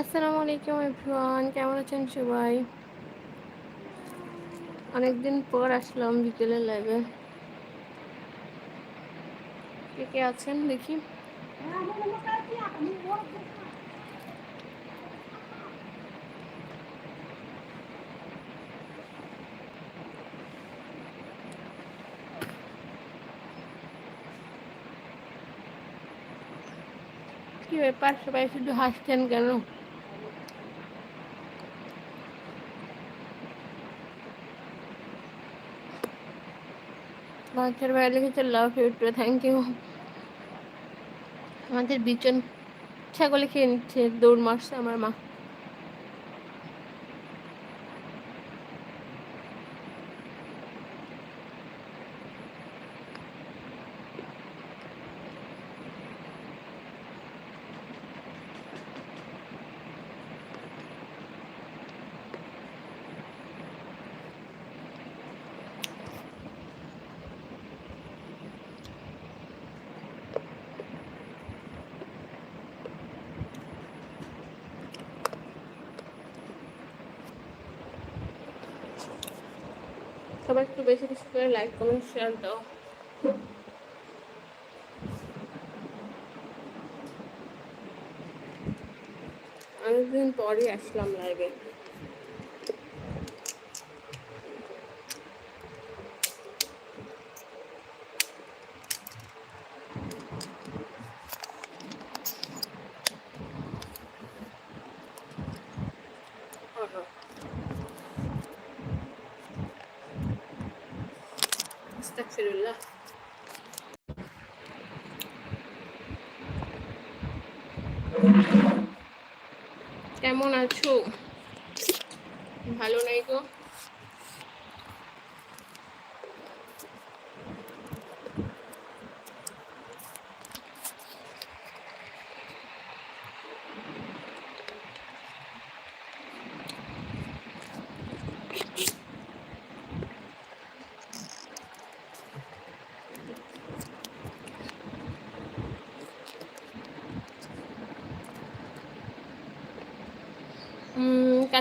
আসসালামু আলাইকুম এভরিওয়ান, কেমন আছেন সবাই? অনেকদিন পর আসলাম বিকেলের লাইভে কে কে আছেন দেখি? কি ব্যাপার? সবাই শুধু হাসছেন কেন? বাচ্চার ভাই লিখেছে love you too thank you আমাদের বিচন ছাগলে খেয়ে নিচ্ছে, দৌড় মারছে আমার মা। সবাই একটু বেশি বেশি করে লাইক কমেন্ট শেয়ার দাও। অনেকদিন পরই আসলাম লাইভে কেমন আছো? ভালো নাই গো?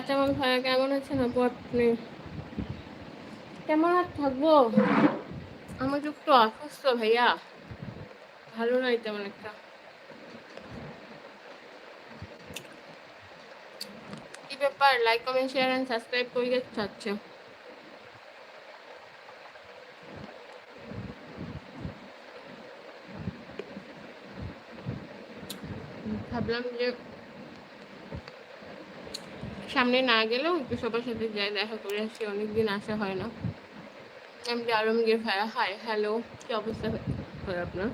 কাঁচামাল ভাইয়া কেমন আছেন আপু আপনি? কেমন আর থাকব? আমার একটু অসুস্থ ভাইয়া। ভালো নাই তেমন একটা। কি ব্যাপার? Like comment share and subscribe করে চাচ্ছে ভাবলাম যে সামনে না গেলেও একটু সবার সাথে যাই, দেখা করে আসি, অনেকদিন আসা হয় না। এমনি আরমগীর ভাইয়া হাই, হ্যালো, কি অবস্থা হয় আপনার?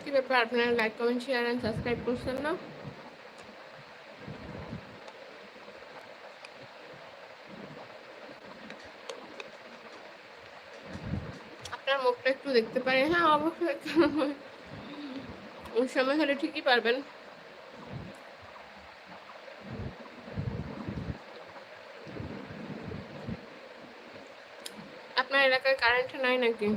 কি ব্যাপার, আপনারা like comment share and subscribe করছেন না? আপনার মুখটা একটু দেখতে পারেন। হ্যাঁ অবশ্যই ওই সময় হলে ঠিকই পারবেন। আপনার এলাকায় কারেন্ট নাই নাকি?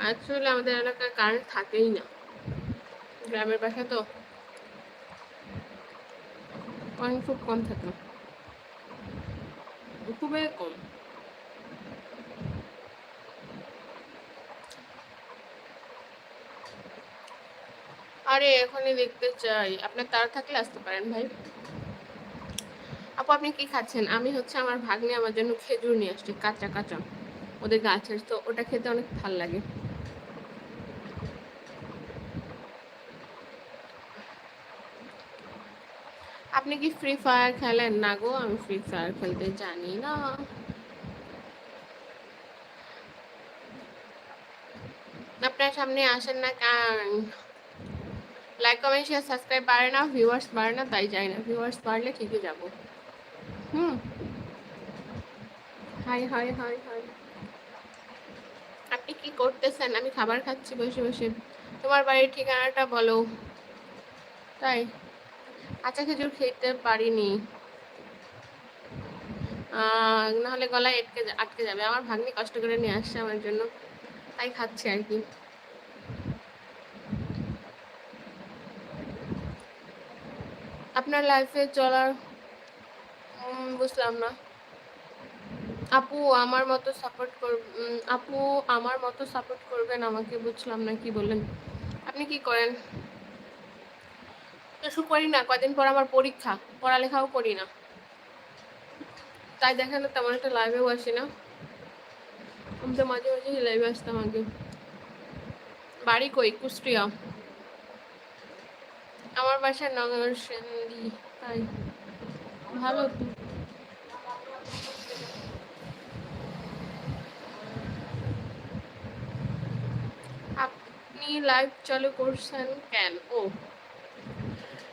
আসলে আমাদের এলাকায় কারেন্ট থাকেই না। গ্রামের বাসা তো। খুব কম থাকে। খুবই কম। আরে, এখনই দেখতে চাই। আপনার তারা থাকলে আসতে পারেন ভাই। আপু, আপনি কি খাচ্ছেন? আমি হচ্ছে আমার ভাগ্নে আমার জন্য খেজুর নিয়ে আসছে, কাঁচা কাঁচা। ওদের গাছের, তো ওটা খেতে অনেক ভালো লাগে। আপনি কি ফ্রি ফায়ার খেলেন? না গো, আমি ফ্রি ফায়ার খেলতে জানি না। আপনার সামনে আসেন না কারণ লাইক কমেন্ট শেয়ার সাবস্ক্রাইব বাড়ে না ভিউয়ার্স বাড়ে না, তাই যাই না। ভিউয়ার্স বাড়লে ঠিকই যাব। হুম। Hi hi hi hi. আপনি কি করতেছেন? আমি খাবার খাচ্ছি, বসে বসে। তোমার বাড়ির ঠিকানাটা বলো। তাই। আচ্ছা খেজুর খেতে পারিনি। নাহলে গলায় আটকে আটকে যাবে। আমার ভাগ্নি কষ্ট করে নিয়ে আসছে আমার জন্য। তাই খাচ্ছি আর কি। আপনার লাইফে চলার বুঝলাম না। আপু আমার মতো সাপোর্ট কর আপু আমার মতো সাপোর্ট করবেন আমাকে, বুঝলাম না কি বললেন আপনি কি করেন? কিছু করি না, কদিন পর আমার পরীক্ষা, পড়ালেখাও করি না। তাই দেখা গেলো তেমন একটা লাইভেও আসি না। আমি তো মাঝে মাঝে লাইভে আসতাম আগে। বাড়ি কই? কুষ্টিয়া। আমার বাসা নগর সেন্দি, তাই। ভালো। তো আপনি লাইভ চালু করছেন কেন? ও।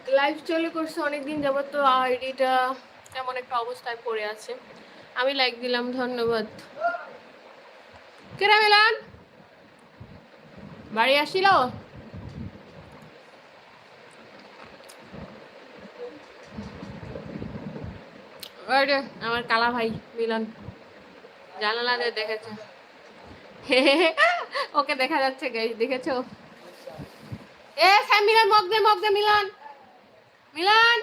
লাইভ চালু করছে অনেকদিন যাবত তো আইডিটা এমন একটা অবস্থায় পড়ে আছে। আমি লাইক দিলাম, ধন্যবাদ। কেরা মিলান? বাড়ি আসিল? ওই আমার কালা ভাই, মিলন। জানালা দিয়ে দেখেছে। ওকে দেখা যাচ্ছে গাইস দেখেছ? এ হ্যাঁ মিলন, মগ দে মগ দে, মিলন। মিলন!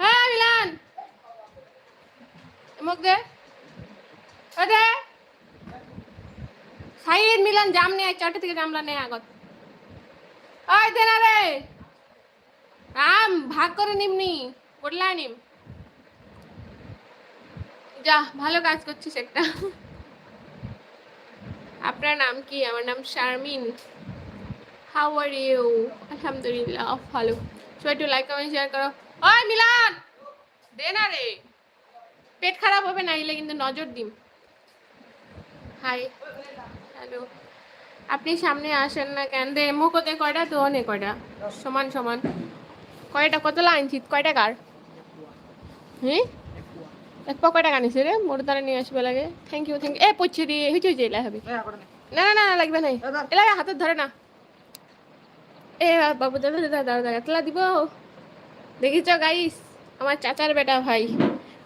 হ্যাঁ মিলন! মগ দে। ও দে। সাইড মিলন, জাম নে চারটে থেকে জামলা নে আগত। ওই, দে না রে। আম, ভাগ করে নিমনি বদলা নিম। যা, ভালো কাজ করছিস একটা। আপনার নাম কি? আমার নাম শারমিন। হাউ আর ইউ আলহামদুলিল্লাহ, ভালো। সবাই একটু লাইক কমেন্ট শেয়ার করো। ওই মিলান দে না রে। পেট খারাপ হবে না, এলে কিন্তু নজর দিম। হাই হ্যালো আপনি সামনে আসেন না কেন? দে মুখতে কয়টা? তো অনেক কয়টা? সমান সমান। কয়টা? কত লাইন চিত কয়টা কার? হ্যাঁ এক পা কয় টাকা নিছে রে মোর দ্বারা নিয়ে আসবে লাগে। থ্যাংক ইউ থ্যাংক ইউ এ পচ্ছে দিয়ে হইছে হইছে এলা হবে না না না লাগবে নাই। এলা হাতত ধরে না। এ বাবু দাদা দাদা দাদা দাদা এতলা দিব। দেখিছ গাইস আমার চাচার বেটা ভাই।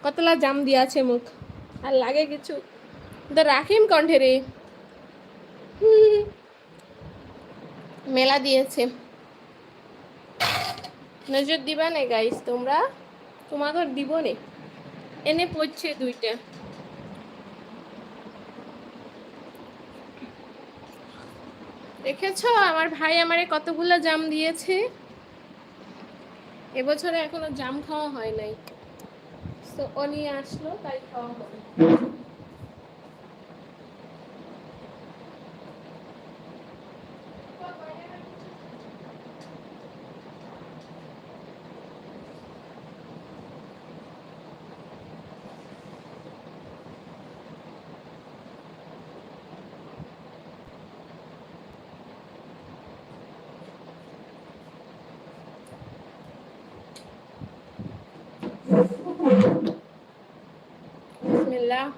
কতলা জাম দিয়া আছে মুখ আর লাগে কিছু। তো রাখিম কণ্ঠে রে। মেলা দিয়েছে নজর দিবা না গাইস তোমরা? তোমাকে দিব নে এনে পড়ছে দুইটা। দেখেছ? আমার ভাই আমারে কতগুলো জাম দিয়েছে। এবছরে এখনও জাম খাওয়া হয় নাই। তো ও নিয়ে আসলো, তাই খাওয়া হবে। বিসমিল্লাহ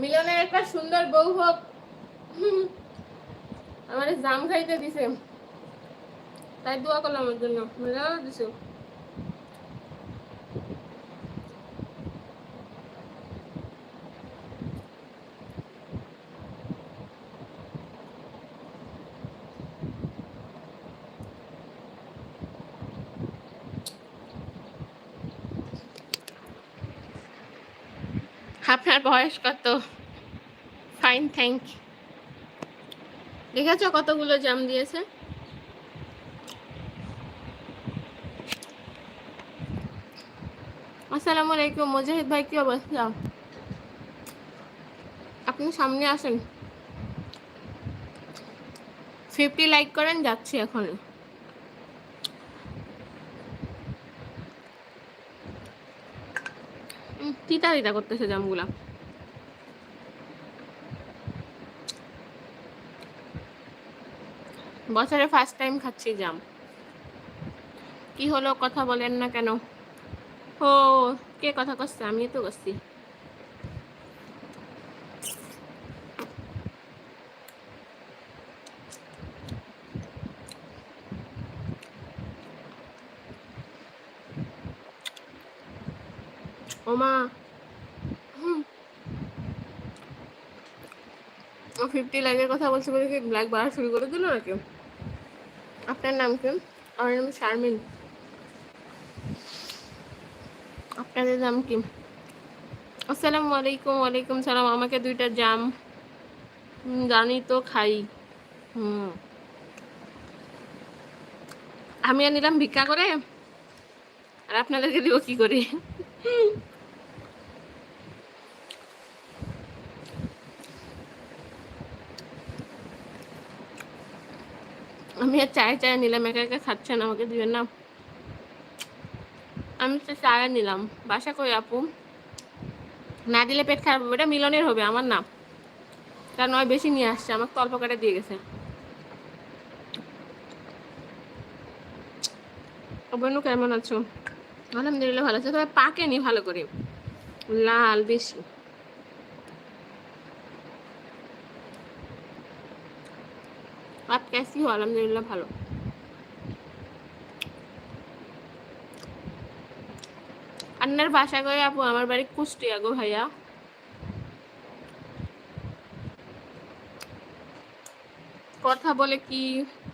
মিলনের একটা সুন্দর বউ হোক। আমার জাম খাইতে দিছে। তাই দোয়া করলাম আমার জন্য। মিলনও দিছে? আপনার বয়স কত? ফাইন থ্যাংক দেখেছ কতগুলো জাম দিয়েছে? আসসালামু আলাইকুম, মুজাহিদ ভাই, কি অবস্থা? আপনি সামনে আসেন। ফিফটি লাইক করেন, যাচ্ছি এখন তিতা করতেছে জামগুলা। বছরে ফার্স্ট টাইম খাচ্ছি জাম। কি হলো কথা বলেন না কেন? ও, কে কথা করছে আমি তো করছি ও মা হুম ও ফিফটি লাইকের কথা বলছে বলে কি লাইক বাড়া শুরু করে দিল নাকি? আপনার নাম কি? আমার নাম শারমিন। আপনাদের নাম কি? আসসালামু আলাইকুম, ওয়ালাইকুম সালাম। আমাকে দুইটা জাম। জানি তো খাই। হুম। আমি নিলাম ভিক্ষা করে। আর আপনাদেরকে দিব কি করে? আমি আর চায় চায় নিলাম, একা একা খাচ্ছেন আমাকে দিবেন না। আমি তো চায় নিলাম। বাসা কই আপু? না দিলে পেট খারাপ হবে, এটা মিলনের হবে, আমার না। তার নয় বেশি নিয়ে আসছে, আমাকে তো অল্প কাটা দিয়ে গেছে। অবনু কেমন আছো? আলহামদুলিল্লাহ ভালো আছে, তবে পাকেনি ভালো করে। লাল, বেশি। कैसी हो আলহামদুলিল্লাহ ভালো আন্নার বাসা গয়ে আপু আমার বাড়ি কুষ্টিয়া গো ভাইয়া কথা বলে কি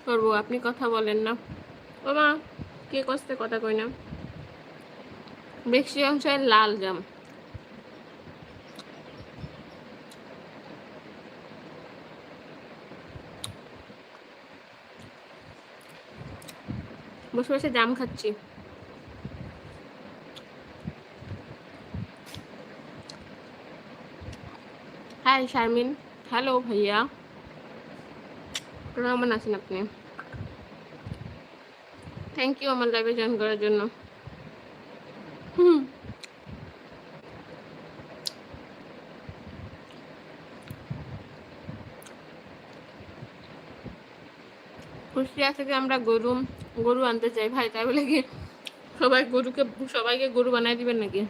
করবো আপনি কথা বলেন না বাবা কে কষ্টে কথা কই না বেশি অংশ লাল জাম বসে বসে জাম খাচ্ছি। হাই শারমিন হ্যালো ভাইয়া। কেমন আছেন আপনি? থ্যাংক ইউ আমার লাইভে জয়েন করার জন্য হুম কুষ্টিয়া থেকে আমরা গরু গরু আনতে চাই ভাই, তাই বলে কি সবাই গরুকে, সবাইকে গরু বানাই দিবেন নাকি?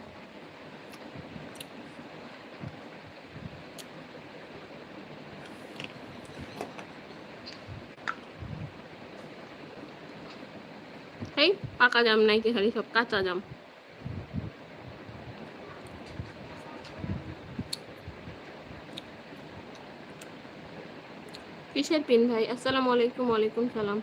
পাকা জাম নাই কি খালি সব কাঁচা জাম। কিসের পিন ভাই? আসসালামু আলাইকুম ওয়ালাইকুম সালাম।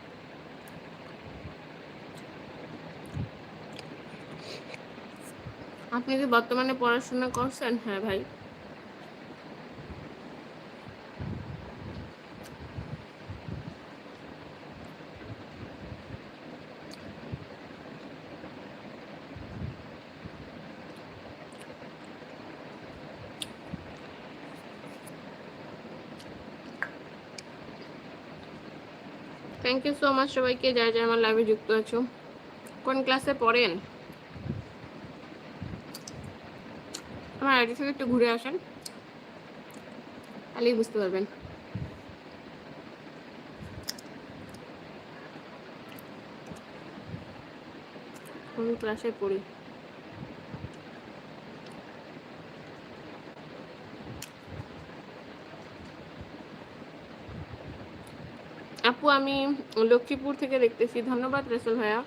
আপনি কি বর্তমানে পড়াশোনা করছেন? হ্যাঁ ভাই। থ্যাংক ইউ সো মাচ সবাইকে। যারা যারা আমার লাইভে যুক্ত আছো। কোন ক্লাসে পড়েন? আমার আইডি থেকে একটু ঘুরে আসেন। তাহলেই বুঝতে পারবেন। কোন ক্লাসে পড়ি? আপু, আমি লক্ষ্মীপুর থেকে দেখতেছি। ধন্যবাদ রেসল ভাইয়া।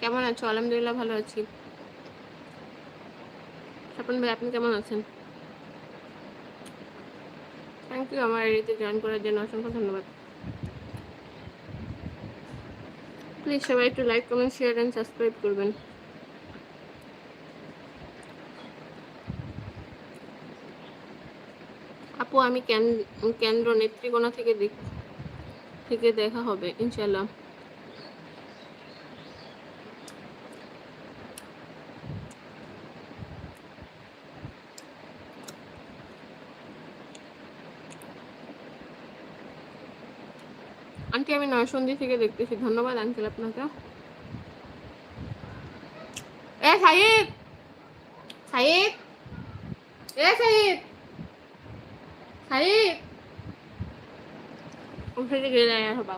কেমন আছো? আলহামদুলিল্লাহ ভালো আছি। স্বপন ভাই, আপনি কেমন আছেন? থ্যাংক ইউ আমার এরিতে জয়েন করার জন্য অসংখ্য ধন্যবাদ। প্লিজ সবাই একটু like comment share and subscribe করবেন। আপু, আমি কেন্দ্র নেত্রীকোনা থেকে দেখ থেকে দেখা হবে ইনশাল্লাহ আন্টি আমি নয়সন্ধি থেকে দেখতেছি। ধন্যবাদ আঙ্কেল আপনাকে।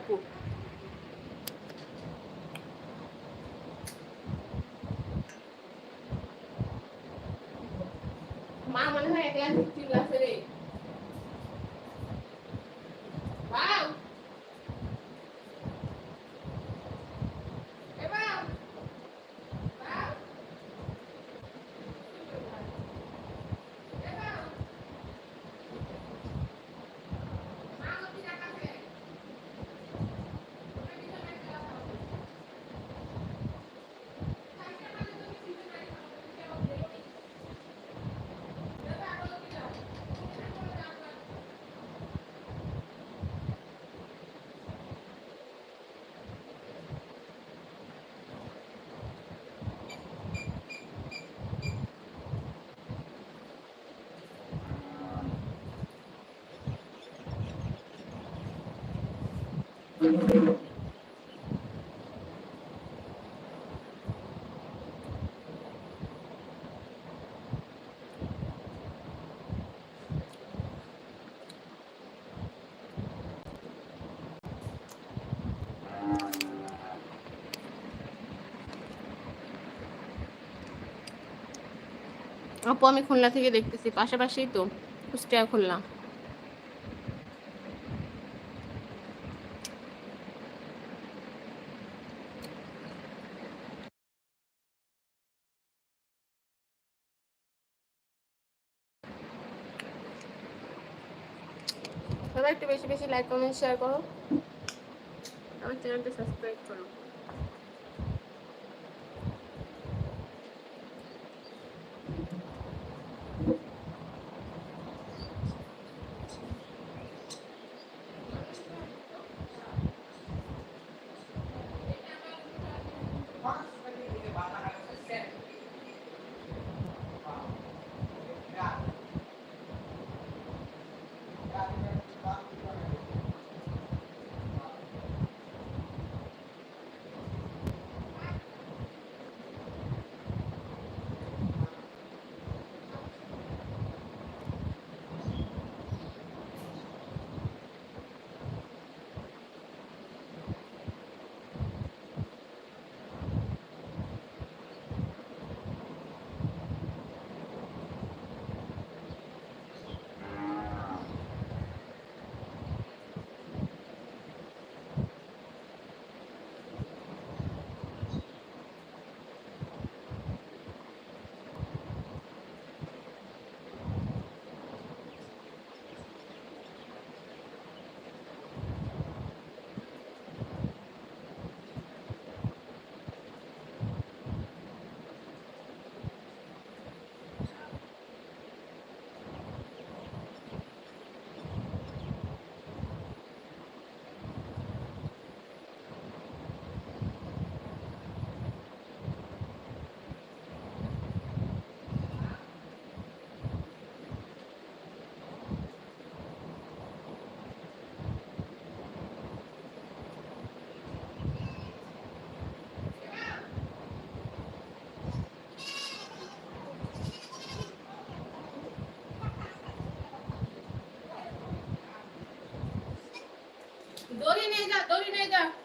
গেলে আপু আমি খুলনা থেকে দেখতেছি। পাশাপাশি তো কুষ্টিয়া খুলনা সবাই একটু বেশি বেশি লাইক কমেন্ট শেয়ার করো। আমার চ্যানেলটা সাবস্ক্রাইব করো। 昨天那个，昨天那个。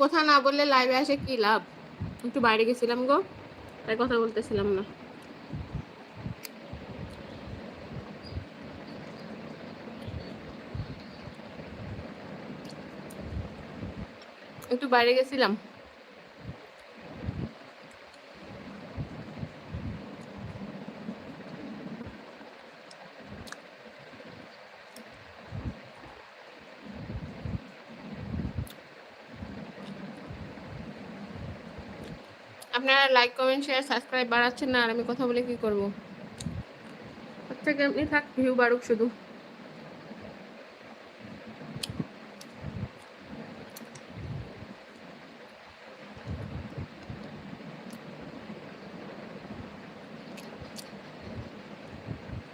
কথা না বললে লাইভে আসে কি লাভ? একটু বাইরে গেছিলাম গো, তাই কথা বলতেছিলাম না। একটু বাইরে গেছিলাম আপনারা লাইক কমেন্ট শেয়ার সাবস্ক্রাইব বাড়াচ্ছেন না, আর আমি কথা বলে কি করব? আচ্ছা এমনি থাক ভিউ বাড়ুক শুধু।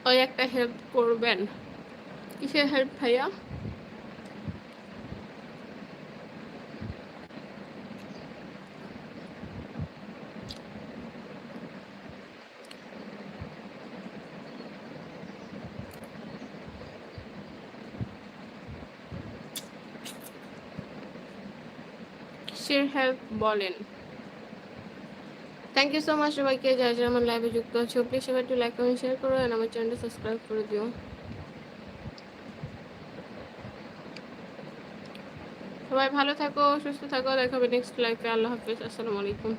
ওই একটা হেল্প করবেন। কিসের হেল্প ভাইয়া কিসের হেল্প বলেন। থ্যাংক ইউ সো মাচ সবাইকে, যারা যারা আমার লাইভে যুক্ত আছে প্লিজ সবাই একটু লাইক কমেন্ট শেয়ার করো আর আমার চ্যানেলটা সাবস্ক্রাইব করে দিও। সবাই ভালো থাকো, সুস্থ থাকো দেখাবে নেক্সট লাইফে আল্লাহ হাফিজ, আসসালামু আলাইকুম।